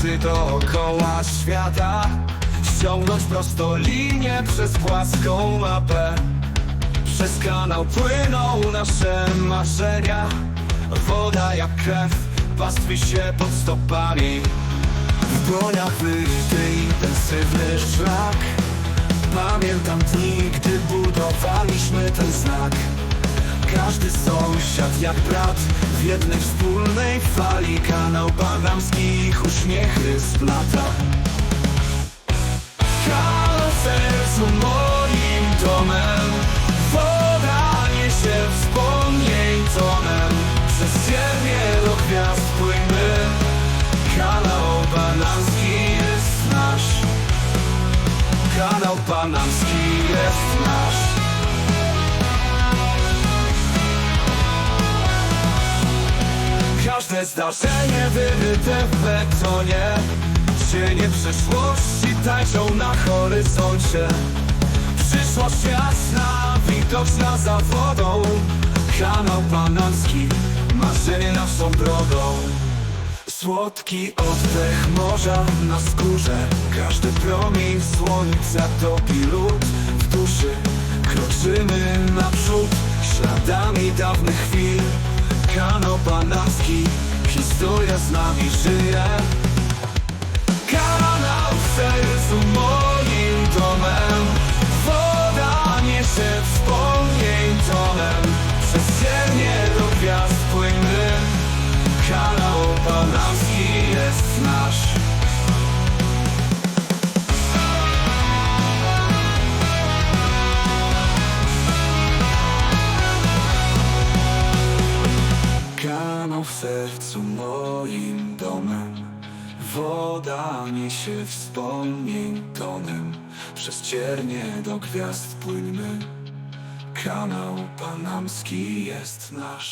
Każdy dookoła świata. Ściągnąć prosto linię przez płaską mapę. Przez kanał płyną nasze marzenia. Woda jak krew pastwi się pod stopami. W dłoniach wyryty intensywny szlak. Pamiętam dni, gdy budowaliśmy ten znak Każdy sąsiad jak brat W jednej wspólnej fali. Kanał Panamski ich uśmiechy splata w sercu moim domem. Woda niesie wspomnień tonem Przez ziemię do gwiazd płyny Kanał Panamski jest nasz. Kanał Panamski jest nasz Każde zdarzenie wyryte w betonie. Cienie przeszłości tańczą na horyzoncie. Przyszłość jasna, widoczna za wodą. Kanał Panamski, marzenie naszą drogą. Słodki oddech morza na skórze. Każdy promień słońca topi lód. W duszy Kroczymy naprzód. Śladami dawnych z nami żyje. Kanał w sercu moim domem. Woda niesie wspomnień tonem. Przez ziemię do gwiazd płyny. Kanał Panamski jest nasz moim domem. Woda niesie wspomnień tonem. Przez ciernie do gwiazd płyńmy Kanał panamski jest nasz